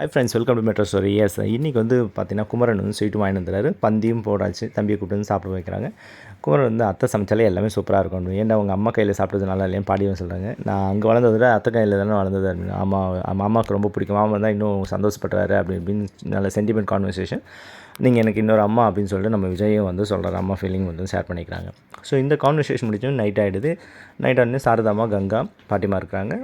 Hi friends welcome to metro stories இன்றைக்கி வந்து பார்த்தீங்கன்னா குமரன் வந்து ஸ்வீட்டு வாங்கிட்டு வந்துறாரு பந்தியும் போடாச்சு தம்பியை கூப்பிட்டு வந்து சாப்பிட வைக்கிறாங்க. குமரன் வந்து அத்தை சமைச்சாலே எல்லாமே சூப்பராக இருக்கும். ஏன்னா அவங்க அம்மா கையில் சாப்பிட்டது நல்லா இல்லையா பாடியும் சொல்கிறாங்க நான் அங்கே வளர்ந்ததில் அத்தை கையில் தானே வளர்ந்தது அப்படின்னு. அம்மா அம்மாவுக்கு ரொம்ப பிடிக்கும். மாமா தான் இன்னும் சந்தோஷப்படுறாரு அப்படி இப்படின்னு நல்ல சென்டிமெண்ட் கான்வர்சேஷன் நீங்கள் எனக்கு இன்னொரு அம்மா அப்படின்னு சொல்லிட்டு நம்ம விஜயும் வந்து சொல்கிற அம்மா ஃபீலிங் வந்து ஷேர் பண்ணிக்கிறாங்க. ஸோ இந்த கான்வர்சேஷன் முடிச்சோம் நைட் ஆகிடுது நைட் ஆனே சாரதாமா கங்கா பாட்டிமா இருக்கிறாங்க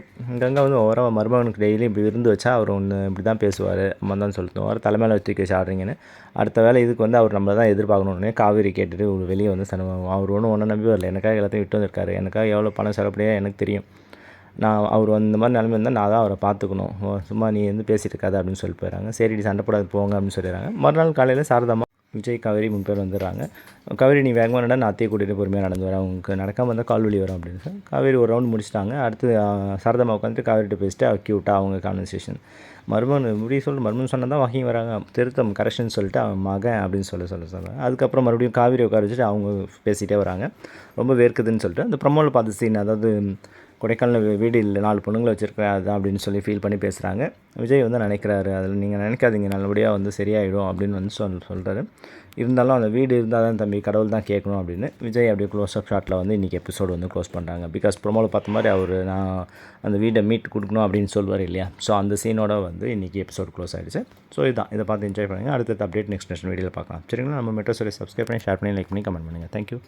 கங்கா வந்து ஓரம் மருமகனுக்கு டெய்லி இப்படி விருந்து வச்சா அவர் ஒன்று இப்படி தான் பேசுவார் அம்மா தான் சொல்லிட்டு அவர் தலைமையில் வச்சு வச்சு ஆடுறீங்கன்னு. அடுத்த வேலை இதுக்கு வந்து அவர் நம்மளை தான் எதிர்பார்க்கணுன்னே காவேரி கேட்டுட்டு ஒரு வெளியே வந்து சனமாகும் அவர் ஒன்றும் ஒன்றை நம்பி வரல. எனக்காக எல்லாத்தையும் விட்டு வந்திருக்காரு. எனக்காக எவ்வளோ பணம் செலப்படியாக எனக்கு தெரியும். நான் அவர் அந்த மாதிரி நிலமை இருந்தால் நான் தான் அவரை பார்த்துக்கணும். ஓ, சும்மா நீ வந்து பேசிட்டு இருக்காது அப்படின்னு சொல்லி போயிடறாங்க. சரி சண்டை போடாது போங்க அப்படின்னு சொல்லிடுறாங்க. மறுநாள் காலையில் சாரதாமா விஜய் காவேரி மூணு பேர் வந்துடுறாங்க. காவேரி நீ வேகமாக நடா நான் அத்தையை கூட்டிகிட்டு பொறுமையாக நடந்து வரேன். உங்களுக்கு நடக்காமல் இருந்தால் கால் வலி வரும் அப்படின்னு சொல்லி. காவேரி ஒரு ரவுண்ட் முடிச்சிட்டாங்க. அடுத்து ஆ, சாரதாமா உட்காந்துட்டு கவரிட்டு பேசிட்டு க்யூட்டாக அவங்க கான்வர்சேஷன் மருமகன் இப்படி சொல்லி மருமகன் சொன்னால் தான் வாங்கி வராங்க. திருத்தம் கரெக்ஷன் சொல்லிட்டு அவன் மகன் அப்படின்னு சொல்ல சொல்ல சொல்கிறாங்க அதுக்கப்புறம் மறுபடியும் காவிரி உட்கார வச்சுட்டு அவங்க பேசிகிட்டே வராங்க. ரொம்ப வேர்க்குதுன்னு சொல்லிட்டு அந்த ப்ரமோவில் பார்த்த சீன் அதாவது கொடைக்கானல் வீடு இல்லை நாலு பொண்ணுங்களை வச்சுருக்கேன் அதுதான் அப்படின்னு சொல்லி ஃபீல் பண்ணி பேசுகிறாங்க விஜய் வந்து நினைக்கிறாரு அதில் நீங்கள் நினைக்காதீங்க நல்லபடியாக வந்து சரியாயிடும் அப்படின்னு வந்து சொல் சொல்கிறாரு இருந்தாலும் அந்த வீடு இருந்தால் தான் தம்பி கடவுள் தான் கேட்கணும் அப்படின்னு விஜய் அப்படியே க்ளோஸ் அப் ஷாட்டில் வந்து இன்றைக்கி எபிசோடு வந்து க்ளோஸ் பண்ணுறாங்க பிகாஸ் ப்ரொமோவில் பார்த்த மாதிரி அவர் நான் அந்த வீடை மீட் கொடுக்கணும் அப்படின்னு சொல்வார் இல்லையா? ஸோ அந்த சீனோட வந்து இன்றைக்கி எபிசோட் க்ளோஸ் ஆகிடுச்சு ஸோ இதுதான் இதை பார்த்து என்ஜாய் பண்ணுங்கள் அடுத்த அப்டேட் நெக்ஸ்ட் நெக்ஸ்ட் வீடியோவில் பார்க்கலாம். சரிங்களா? நம்ம மெட்ரோ சொல்லி சப்ஸ்கிரைப் பண்ணி ஷேர் பண்ணி லைக் பண்ணி கமெண்ட் பண்ணுங்கள் தேங்க்யூ